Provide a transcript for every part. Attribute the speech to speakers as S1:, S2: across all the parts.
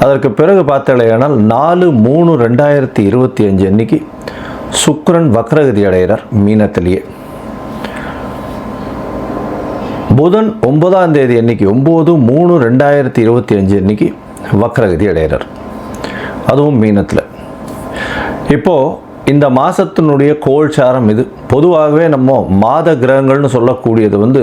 S1: அதற்கு பிறகு பார்த்தாலேயானால் நாலு மூணு ரெண்டாயிரத்தி இருபத்தி அஞ்சு அன்னைக்கு சுக்ரன் வக்ரகதி அடைகிறார் மீனத்திலேயே. புதன் ஒன்பதாம் தேதி அன்னைக்கு ஒம்பது மூணு ரெண்டாயிரத்தி இருபத்தி அஞ்சு அன்னைக்கு வக்ரகதி அடைகிறார். அதுவும் மீனத்தில். இப்போது இந்த மாதத்தினுடைய கோல்சாரம் இது. பொதுவாகவே நம்ம மாத கிரகங்கள்னு சொல்லக்கூடியது வந்து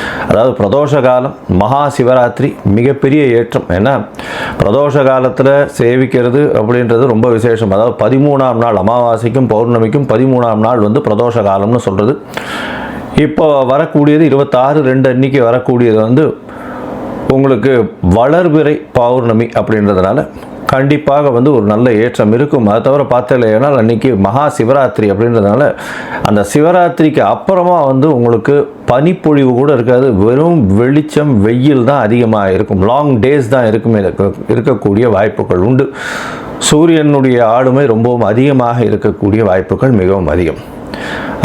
S1: அதாவது பிரதோஷ காலம் மகா சிவராத்திரி மிகப்பெரிய ஏற்றம். ஏன்னா பிரதோஷ காலத்தில் சேவிக்கிறது அப்படின்றது ரொம்ப விசேஷம். அதாவது பதிமூணாம் நாள் அமாவாசைக்கும் பௌர்ணமிக்கும் பதிமூணாம் நாள் வந்து பிரதோஷ காலம்னு சொல்கிறது இப்போ வரக்கூடியது இருபத்தாறு ரெண்டு அன்னைக்கு வரக்கூடியது வந்து உங்களுக்கு வளர்பிறை பௌர்ணமி அப்படின்றதுனால கண்டிப்பாக வந்து ஒரு நல்ல ஏற்றம் இருக்கும். அதை தவிர பார்த்தலைன்னா அன்றைக்கி மகா சிவராத்திரி அப்படின்றதுனால அந்த சிவராத்திரிக்கு அப்புறமா வந்து உங்களுக்கு பனிப்பொழிவு கூட இருக்காது. வெறும் வெளிச்சம் வெயில் தான் அதிகமாக இருக்கும். லாங் டேஸ் தான் இருக்கும். இருக்கக்கூடிய வாய்ப்புகள் உண்டு. சூரியனுடைய ஆளுமை ரொம்பவும் அதிகமாக இருக்கக்கூடிய வாய்ப்புகள் மிகவும் அதிகம்.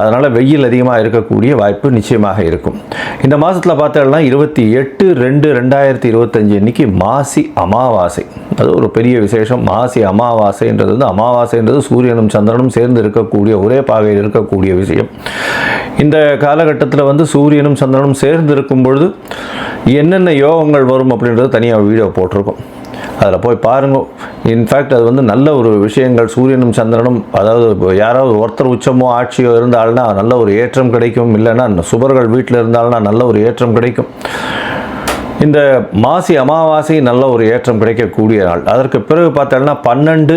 S1: அதனால் வெயில் அதிகமாக இருக்கக்கூடிய வாய்ப்பு நிச்சயமாக இருக்கும். இந்த மாதத்தில் பார்த்தோம்னா இருபத்தி எட்டு ரெண்டு ரெண்டாயிரத்தி இருபத்தஞ்சு அன்னைக்கு மாசி அமாவாசை. அது ஒரு பெரிய விசேஷம். மாசி அமாவாசைன்றது வந்து அமாவாசைன்றது சூரியனும் சந்திரனும் சேர்ந்து இருக்கக்கூடிய ஒரே பாகையில் இருக்கக்கூடிய விஷயம். இந்த காலகட்டத்தில் வந்து சூரியனும் சந்திரனும் சேர்ந்து இருக்கும் பொழுது என்னென்ன யோகங்கள் வரும் அப்படின்றது தனியாக வீடியோ போட்டிருக்கோம். அதில் போய் பாருங்க. இன்ஃபேக்ட் அது வந்து நல்ல ஒரு விஷயங்கள். சூரியனும் சந்திரனும் அதாவது இப்போ யாராவது ஒருத்தர் உச்சமோ ஆட்சியோ இருந்தால்னா நல்ல ஒரு ஏற்றம் கிடைக்கும். இல்லைன்னா சுபர்கள் வீட்டில் இருந்தால்னா நல்ல ஒரு ஏற்றம் கிடைக்கும். இந்த மாசி அமாவாசை நல்ல ஒரு ஏற்றம் கிடைக்கக்கூடிய நாள். அதற்கு பிறகு பார்த்தோம்னா பன்னெண்டு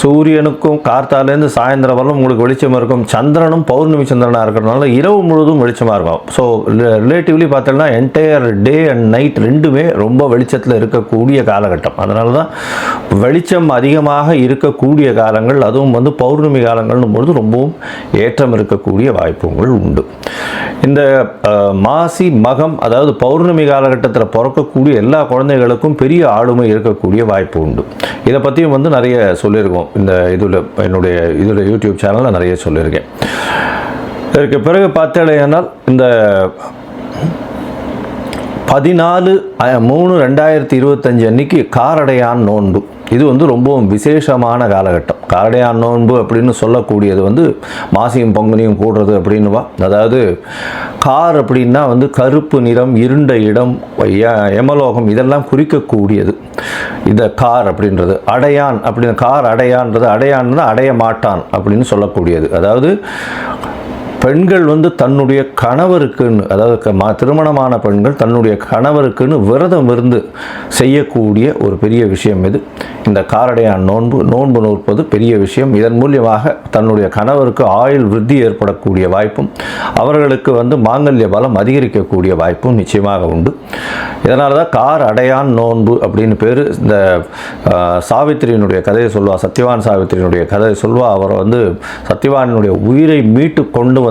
S1: சூரியனுக்கும் கார்த்தாலேருந்து சாயந்தரம் வரலும் உங்களுக்கு வெளிச்சம் இருக்கும். சந்திரனும் பௌர்ணமி சந்திரனாக இருக்கிறதுனால இரவு முழுவதும் வெளிச்சமாக இருக்கும். ஸோ ரிலேட்டிவ்லி பார்த்தோம்னா என்டையர் டே அண்ட் நைட் ரெண்டுமே ரொம்ப வெளிச்சத்தில் இருக்கக்கூடிய காலகட்டம். அதனால தான் வெளிச்சம் அதிகமாக இருக்கக்கூடிய காலங்கள் அதுவும் வந்து பௌர்ணமி காலங்கள்னும் பொழுது ரொம்பவும் ஏற்றம் இருக்கக்கூடிய வாய்ப்புகள் உண்டு. இந்த மாசி மகம் அதாவது பௌர்ணமி காலகட்டத்தில் பிறக்கக்கூடிய எல்லா குழந்தைகளுக்கும் பெரிய ஆளுமை இருக்கக்கூடிய வாய்ப்பு உண்டு. இதை பற்றியும் வந்து நிறைய சொல்லியிருக்கோம். இந்த இதில் என்னுடைய இதில் யூடியூப் சேனலில் நிறைய சொல்லியிருக்கேன். இதற்கு பிறகு பார்த்தேனால் இந்த பதினாலு மூணு ரெண்டாயிரத்தி இருபத்தஞ்சு அன்னைக்கு காரடையான் நோன்பு. இது வந்து ரொம்பவும் விசேஷமான காலகட்டம். காரடையா நோன்பு அப்படின்னு சொல்லக்கூடியது வந்து மாசியும் பங்குனியும் கூடுறது அப்படின்னுவா. அதாவது கார் அப்படின்னா வந்து கருப்பு நிறம் இருண்ட இடம் எமலோகம் இதெல்லாம் குறிக்கக்கூடியது. இந்த கார் அப்படின்றது. அடையான் அப்படின்னு கார் அடையான்றது அடையான்னா அடைய மாட்டான் அப்படின்னு சொல்லக்கூடியது. அதாவது பெண்கள் வந்து தன்னுடைய கணவருக்குன்னு அதாவது க- ம- திருமணமான பெண்கள் தன்னுடைய கணவருக்குன்னு விரதம் இருந்து செய்யக்கூடிய ஒரு பெரிய விஷயம் இது. இந்த காரடையான் நோன்பு நோன்பு நோற்பது பெரிய விஷயம். இதன் மூலியமாக தன்னுடைய கணவருக்கு ஆயுள் விருத்தி ஏற்படக்கூடிய வாய்ப்பும் அவர்களுக்கு வந்து மாங்கல்ய பலம் அதிகரிக்கக்கூடிய வாய்ப்பும் நிச்சயமாக உண்டு. இதனால தான் கார் அடையான் நோன்பு அப்படின்னு பேர். இந்த சாவித்திரியினுடைய கதையை சொல்வா சத்யவான் சாவித்திரியினுடைய கதையை சொல்வா. அவர் வந்து சத்யவானுடைய உயிரை மீட்டு கொண்டு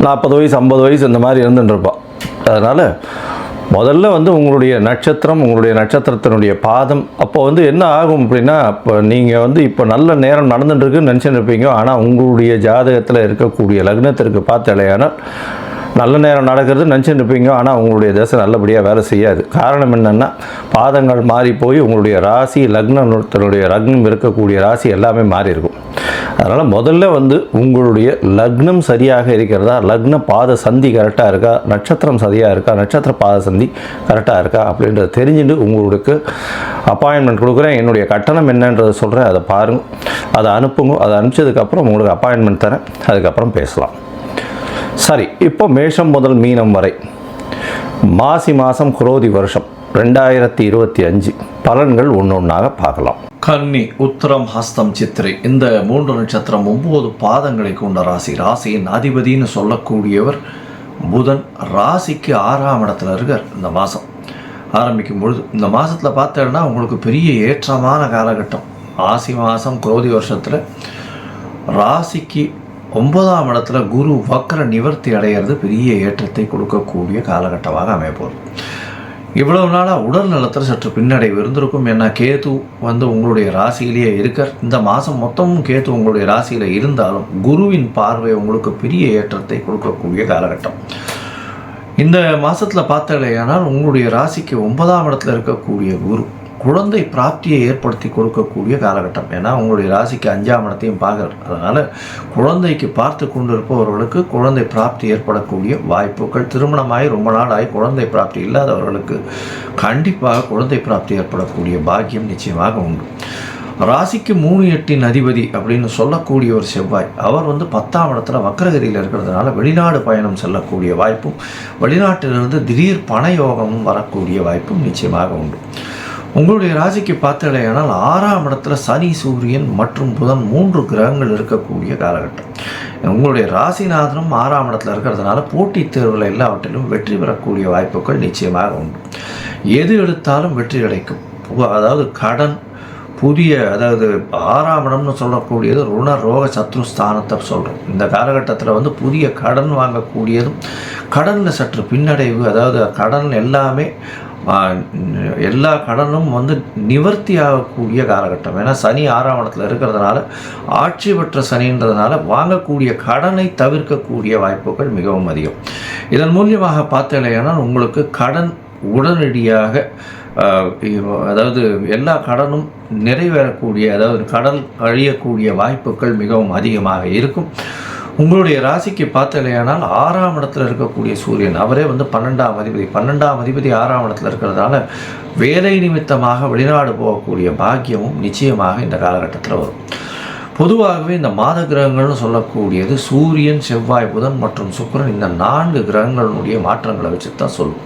S1: நாற்பது வயசு ஐம்பது வயசு இந்த மாதிரி இருந்துட்டுருப்பான் அதனால் முதல்ல வந்து உங்களுடைய நட்சத்திரம் உங்களுடைய நட்சத்திரத்தினுடைய பாதம் அப்போ வந்து என்ன ஆகும் அப்படின்னா இப்போ நீங்கள் வந்து இப்போ நல்ல நேரம் நடந்துட்டுருக்குன்னு நினச்சிட்டு இருப்பீங்க ஆனால் உங்களுடைய ஜாதகத்தில் இருக்கக்கூடிய லக்னத்திற்கு பார்த்தாலேயானால் நல்ல நேரம் நடக்கிறது நினச்சிட்டு இருப்பீங்க ஆனால் உங்களுடைய தசை நல்லபடியாக வேலை செய்யாது. காரணம் என்னென்னா பாதங்கள் மாறி போய் உங்களுடைய ராசி லக்னத்தினுடைய லக்னம் இருக்கக்கூடிய ராசி எல்லாமே மாறி இருக்கும் அதனால் முதல்ல வந்து உங்களுடைய லக்னம் சரியாக இருக்கிறதா? லக்ன பாத சந்தி கரெக்டாக இருக்கா? நட்சத்திரம் சரியாக இருக்கா? நட்சத்திர பாத சந்தி கரெக்டாக இருக்கா? அப்படின்றத தெரிஞ்சுட்டு உங்களுக்கு அப்பாயின்மெண்ட் கொடுக்குறேன். என்னுடைய கட்டணம் என்னன்றதை சொல்கிறேன் அதை பாருங்கள் அதை அனுப்புங்க. அதை அனுப்பிச்சதுக்கப்புறம் உங்களுக்கு அப்பாயின்மெண்ட் தரேன். அதுக்கப்புறம் பேசலாம். சரி இப்போ மேஷம் முதல் மீனம் வரை. மாசி மாதம் குரோதி வருஷம். ரெண்டாயிரத்தி இருபத்தி அஞ்சு. பலன்கள் ஒன்று ஒன்றாக பார்க்கலாம்.
S2: கன்னி உத்தரம் ஹஸ்தம் சித்திரை. இந்த மூன்று நட்சத்திரம் ஒன்பது பாதங்களை கொண்ட ராசி. ராசியின் அதிபதின்னு சொல்லக்கூடியவர் புதன். ராசிக்கு ஆறாம் இடத்துல இருக்கார் இந்த மாதம் ஆரம்பிக்கும் பொழுது இந்த மாதத்தில் பார்த்தேன்னா உங்களுக்கு பெரிய ஏற்றமான காலகட்டம். ஆசி மாதம் குரோதி வருஷத்தில் ராசிக்கு ஒன்பதாம் இடத்துல குரு வக்கர நிவர்த்தி அடையிறது பெரிய ஏற்றத்தை கொடுக்கக்கூடிய காலகட்டமாக அமையப்போகுது இவ்வளவு நாளாக உடல் நலத்தில் சற்று பின்னடைவு இருந்திருக்கும். ஏன்னா கேது வந்து உங்களுடைய ராசியிலேயே இருக்கார். இந்த மாதம் மொத்தமும் கேது உங்களுடைய ராசியில் இருந்தாலும் குருவின் பார்வை உங்களுக்கு பெரிய ஏற்றத்தை கொடுக்கக்கூடிய காலகட்டம். இந்த மாதத்தில் பார்த்தாலேயானால் உங்களுடைய ராசிக்கு ஒன்பதாம் இடத்துல இருக்கக்கூடிய குரு. குழந்தை பிராப்தியை ஏற்படுத்தி கொடுக்கக்கூடிய காலகட்டம். ஏன்னா உங்களுடைய ராசிக்கு அஞ்சாம் இடத்தையும் பார்க்குறார் அதனால் குழந்தைக்கு பார்த்து கொண்டு இருப்பவர்களுக்கு குழந்தை பிராப்தி ஏற்படக்கூடிய வாய்ப்புகள் திருமணமாகி ரொம்ப நாள் ஆகி குழந்தை பிராப்தி இல்லாதவர்களுக்கு கண்டிப்பாக குழந்தை பிராப்தி ஏற்படக்கூடிய பாக்கியம் நிச்சயமாக உண்டு. ராசிக்கு மூணு எட்டின் அதிபதி அப்படின்னு சொல்லக்கூடிய ஒரு செவ்வாய் அவர் வந்து பத்தாம் இடத்துல வக்கரகதியில் இருக்கிறதுனால வெளிநாடு பயணம் செல்லக்கூடிய வாய்ப்பும் வெளிநாட்டிலிருந்து திடீர் பண யோகமும் வரக்கூடிய வாய்ப்பும் நிச்சயமாக உண்டு. உங்களுடைய ராசிக்கு பார்த்தலையானால் ஆறாம் இடத்துல சனி சூரியன் மற்றும் புதன் மூன்று கிரகங்கள் இருக்கக்கூடிய காலகட்டம். உங்களுடைய ராசிநாதனும் ஆறாம் இடத்துல இருக்கிறதுனால போட்டித் தேர்வில் எல்லாவற்றிலும் வெற்றி பெறக்கூடிய வாய்ப்புகள் நிச்சயமாக உண்டு. எது எடுத்தாலும் வெற்றி கிடைக்கும். அதாவது கடன் புதிய அதாவது ஆறாம் இடம்னு சொல்லக்கூடியது ருண ரோக சத்ரு ஸ்தானத்தை சொல்கிறோம் இந்த காலகட்டத்தில் வந்து புதிய கடன் வாங்கக்கூடியதும் கடனில் சற்று பின்னடைவு அதாவது கடன் எல்லாமே எல்லா கடனும் வந்து நிவர்த்தி ஆகக்கூடிய காலகட்டம். ஏன்னா சனி ஆறாம் இடத்துல இருக்கிறதுனால ஆட்சி பெற்ற சனின்றதுனால வாங்கக்கூடிய கடனை தவிர்க்கக்கூடிய வாய்ப்புகள் மிகவும் அதிகம். இதன் மூலியமாக பார்த்தீங்கன்னா உங்களுக்கு கடன் உடனடியாக அதாவது எல்லா கடனும் நிறைவேறக்கூடிய அதாவது கடல் அழியக்கூடிய வாய்ப்புகள் மிகவும் அதிகமாக இருக்கும். உங்களுடைய ராசிக்கு பார்த்தலையானால் ஆறாம் இடத்துல இருக்கக்கூடிய சூரியன். அவரே வந்து பன்னெண்டாம் அதிபதி. பன்னெண்டாம் அதிபதி ஆறாம் இடத்துல இருக்கிறதுனால வேலை நிமித்தமாக வெளிநாடு போகக்கூடிய பாக்கியமும் நிச்சயமாக இந்த காலகட்டத்தில் வரும். பொதுவாகவே இந்த மாத கிரகங்கள்னு சொல்லக்கூடியது சூரியன் செவ்வாய் புதன் மற்றும் சுக்கிரன் இந்த நான்கு கிரகங்களுடைய மாற்றங்களை வச்சு தான் சொல்லும்.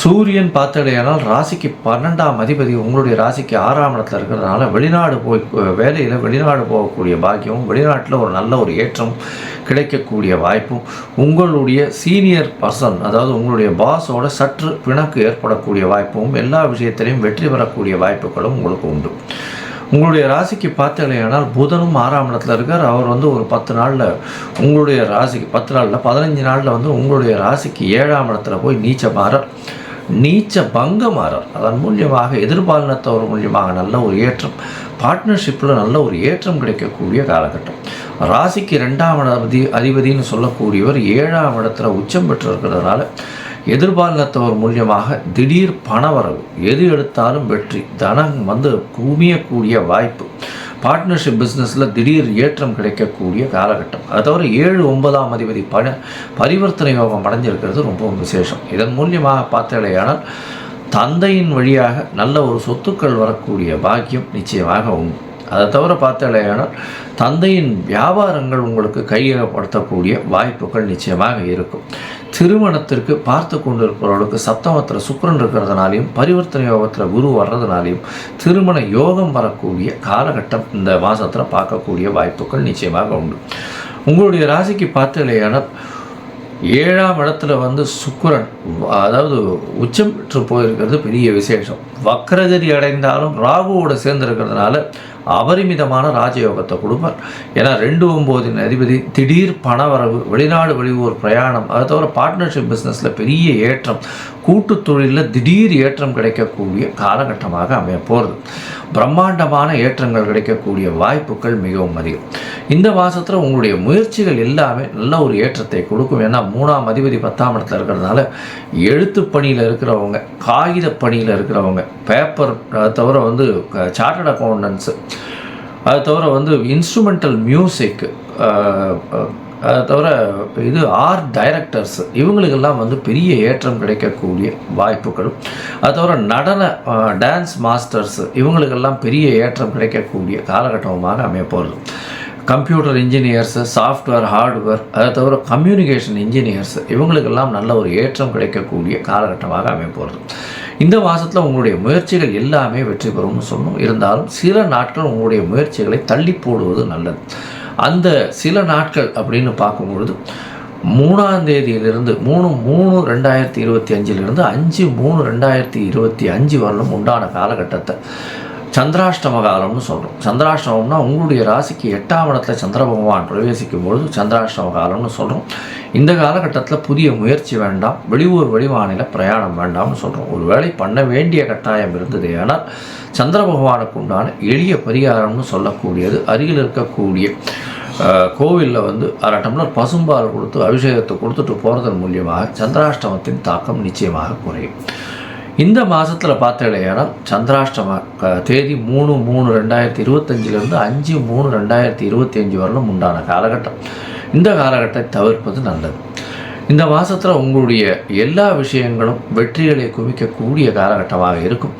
S2: சூரியன் பார்த்தடையானால் ராசிக்கு பன்னெண்டாம் அதிபதி உங்களுடைய ராசிக்கு ஆறாம் இடத்துல இருக்கிறதுனால வெளிநாடு போய் வேலையில் வெளிநாடு போகக்கூடிய பாக்கியமும் வெளிநாட்டில் ஒரு நல்ல ஒரு ஏற்றம் கிடைக்கக்கூடிய வாய்ப்பும் உங்களுடைய சீனியர் பர்சன் அதாவது உங்களுடைய பாஸோட சற்று பிணக்கு ஏற்படக்கூடிய வாய்ப்பும் எல்லா விஷயத்திலையும் வெற்றி பெறக்கூடிய வாய்ப்புகளும் உங்களுக்கு உண்டு. உங்களுடைய ராசிக்கு பார்த்தலையானால் புதனும் ஆறாம் இடத்துல இருக்கார். அவர் வந்து ஒரு பத்து நாளில் உங்களுடைய ராசிக்கு பத்து நாளில் பதினஞ்சு நாளில் வந்து உங்களுடைய ராசிக்கு ஏழாம் இடத்துல போய் நீச்சமாறார். நீச்ச பங்கமாறார் அதன் மூலியமாக எதிர்பாலினத்தவர் மூலியமாக நல்ல ஒரு ஏற்றம் பார்ட்னர்ஷிப்பில் நல்ல ஒரு ஏற்றம் கிடைக்கக்கூடிய காலகட்டம். ராசிக்கு ரெண்டாம் அதிபதி அதிபதின்னு சொல்லக்கூடியவர் ஏழாம் இடத்துல உச்சம் பெற்றிருக்கிறதுனால எதிர்பாலினத்தவர் மூலியமாக திடீர் பணவரவு எது எடுத்தாலும் வெற்றி தனம் வந்து குமியக்கூடிய வாய்ப்பு. பார்ட்னர்ஷிப் பிஸ்னஸில் திடீர் ஏற்றம் கிடைக்கக்கூடிய காலகட்டம். அதை தவிர ஏழு ஒன்பதாம் அதிபதி பண பரிவர்த்தனை யோகம் அடைஞ்சிருக்கிறது ரொம்பவும் விசேஷம். இதன் மூலியமாக பார்த்தாலேயானால் தந்தையின் வழியாக நல்ல ஒரு சொத்துக்கள் வரக்கூடிய பாக்கியம் நிச்சயமாக உண்டு. அதை தவிர பார்த்தாலேயானால் தந்தையின் வியாபாரங்கள் உங்களுக்கு கையகப்படுத்தக்கூடிய வாய்ப்புகள் நிச்சயமாக இருக்கும். திருமணத்திற்கு பார்த்து கொண்டிருப்பவர்களுக்கு சப்தமத்தில் சுக்கரன் இருக்கிறதுனாலையும் பரிவர்த்தனை யோகத்தில் குரு வர்றதுனாலையும் திருமண யோகம் வரக்கூடிய காலகட்டம் இந்த மாதத்தில் பார்க்கக்கூடிய வாய்ப்புகள் நிச்சயமாக உண்டு. உங்களுடைய ராசிக்கு பார்த்தாலேயானால் ஏழாம் இடத்துல வந்து சுக்கரன் அதாவது உச்சம் பெற்று போயிருக்கிறது பெரிய விசேஷம். வக்ரகதி அடைந்தாலும் ராகுவோடு சேர்ந்து இருக்கிறதுனால அபரிமிதமான ராஜயோகத்தை கொடுப்பார். ஏன்னா ரெண்டு ஒம்போதின் அதிபதி திடீர் பணவரவு வெளிநாடு வெளியூர் பிரயாணம் அதை தவிர பார்ட்னர்ஷிப் பிஸ்னஸில் பெரிய ஏற்றம் கூட்டு தொழிலில் திடீர் ஏற்றம் கிடைக்கக்கூடிய காலகட்டமாக அமைய போகிறது பிரம்மாண்டமான ஏற்றங்கள் கிடைக்கக்கூடிய வாய்ப்புகள் மிகவும் அதிகம். இந்த மாதத்தில் உங்களுடைய முயற்சிகள் எல்லாமே நல்ல ஒரு ஏற்றத்தை கொடுக்கும். ஏன்னா மூணாம் அதிபதி பத்தாம் இடத்துல இருக்கிறதுனால எழுத்து பணியில் இருக்கிறவங்க காகித பணியில் இருக்கிறவங்க பேப்பர் தவிர வந்து சார்ட்டட் அக்கௌண்டன்ஸு அது தவிர வந்து இன்ஸ்ட்ருமெண்டல் மியூசிக் அது தவிர இது ஆர்ட் டைரக்டர்ஸ் இவங்களுக்கெல்லாம் வந்து பெரிய ஏற்றம் கிடைக்கக்கூடிய வாய்ப்புகளும் அது தவிர நடன டான்ஸ் மாஸ்டர்ஸ் இவங்களுக்கெல்லாம் பெரிய ஏற்றம் கிடைக்கக்கூடிய காலகட்டமாக அமைய போகிறது. கம்ப்யூட்டர் இன்ஜினியர்ஸு சாஃப்ட்வேர் ஹார்ட்வேர் அதை தவிர கம்யூனிகேஷன் இன்ஜினியர்ஸ் இவங்களுக்கெல்லாம் நல்ல ஒரு ஏற்றம் கிடைக்கக்கூடிய காலகட்டமாக அமைப்போகிறது இந்த மாதத்தில் உங்களுடைய முயற்சிகள் எல்லாமே வெற்றி பெறும்னு சொன்னோம். இருந்தாலும் சில நாட்கள் உங்களுடைய முயற்சிகளை தள்ளி போடுவது நல்லது. அந்த சில நாட்கள் அப்படின்னு பார்க்கும்பொழுது மூணாம் தேதியிலிருந்து மூணு மூணு ரெண்டாயிரத்தி இருபத்தி அஞ்சிலிருந்து அஞ்சு மூணு ரெண்டாயிரத்தி இருபத்தி அஞ்சு வரலும் உண்டான காலகட்டத்தை சந்திராஷ்டம காலம்னு சொல்கிறோம் சந்திராஷ்டமம்னா உங்களுடைய ராசிக்கு எட்டாம் இடத்துல சந்திர பகவான் பிரவேசிக்கும் பொழுது சந்திராஷ்டம காலம்னு சொல்கிறோம் இந்த காலகட்டத்தில் புதிய முயற்சி வேண்டாம். வெளியூர் வெளிமாநில பிரயாணம் வேண்டாம்னு சொல்கிறோம் ஒரு வேளை பண்ண வேண்டிய கட்டாயம் இருந்தது ஆனால் சந்திர பகவானுக்கு உண்டான எளிய பரிகாரம்னு சொல்லக்கூடியது அருகில் இருக்கக்கூடிய கோவிலில் வந்து அரை டம்ளர் பசும்பால் கொடுத்து அபிஷேகத்தை கொடுத்துட்டு போகிறதன் மூலியமாக சந்திராஷ்டமத்தின் தாக்கம் நிச்சயமாக குறையும். இந்த மாதத்தில் பார்த்தீங்கன்னா சந்திராஷ்டம தேதி மூணு மூணு ரெண்டாயிரத்தி இருபத்தஞ்சிலிருந்து அஞ்சு மூணு ரெண்டாயிரத்தி இருபத்தி அஞ்சு வரலும் உண்டான காலகட்டம். இந்த காலகட்டத்தை தவிர்ப்பது நல்லது. இந்த மாதத்தில் உங்களுடைய எல்லா விஷயங்களும் வெற்றிகளை குவிக்கக்கூடிய காலகட்டமாக இருக்கும்.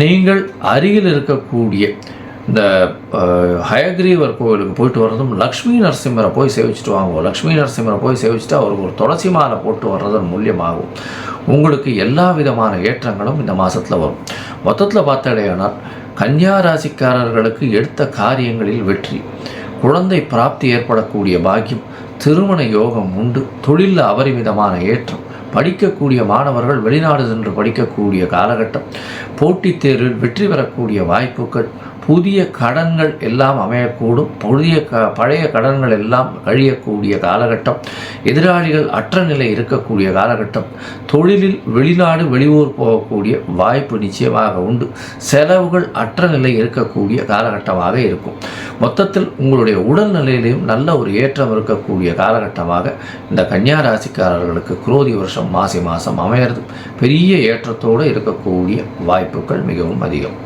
S2: நீங்கள் அருகில் இருக்கக்கூடிய இந்த ஹயக்ரீவர் கோவிலுக்கு போயிட்டு வர்றதும் லக்ஷ்மி நரசிம்மரை போய் சேவிச்சுட்டு வாங்குவோம். லக்ஷ்மி நரசிம்மரை போய் சேவிச்சுட்டு அவருக்கு ஒரு துளசி மாலை போட்டு வர்றதன் மூலியமாகும். உங்களுக்கு எல்லா விதமான ஏற்றங்களும் இந்த மாதத்தில் வரும். மொத்தத்தில் பார்த்தாலேயானால் கன்னியா ராசிக்காரர்களுக்கு எடுத்த காரியங்களில் வெற்றி. குழந்தை பிராப்தி ஏற்படக்கூடிய பாக்கியம் திருமண யோகம் உண்டு. தொழிலில் அபரிமிதமான ஏற்றம். படிக்கக்கூடிய மாணவர்கள் வெளிநாடு சென்று படிக்கக்கூடிய காலகட்டம். போட்டித் தேர்வில் வெற்றி பெறக்கூடிய வாய்ப்புகள். புதிய கடன்கள் எல்லாம் அமையக்கூடும். புதிய க பழைய கடன்கள் எல்லாம் கழியக்கூடிய காலகட்டம். எதிராளிகள் அற்ற நிலை இருக்கக்கூடிய காலகட்டம். தொழிலில் வெளிநாடு வெளியூர் போகக்கூடிய வாய்ப்பு நிச்சயமாக உண்டு. செலவுகள் அற்ற நிலை இருக்கக்கூடிய காலகட்டமாக இருக்கும். மொத்தத்தில் உங்களுடைய உடல்நிலையிலையும் நல்ல ஒரு ஏற்றம் இருக்கக்கூடிய காலகட்டமாக இந்த கன்னியா ராசிக்காரர்களுக்கு குரோதி வருஷம் மாசி மாதம் அமையிறது. பெரிய ஏற்றத்தோடு இருக்கக்கூடிய வாய்ப்புகள் மிகவும் அதிகம்.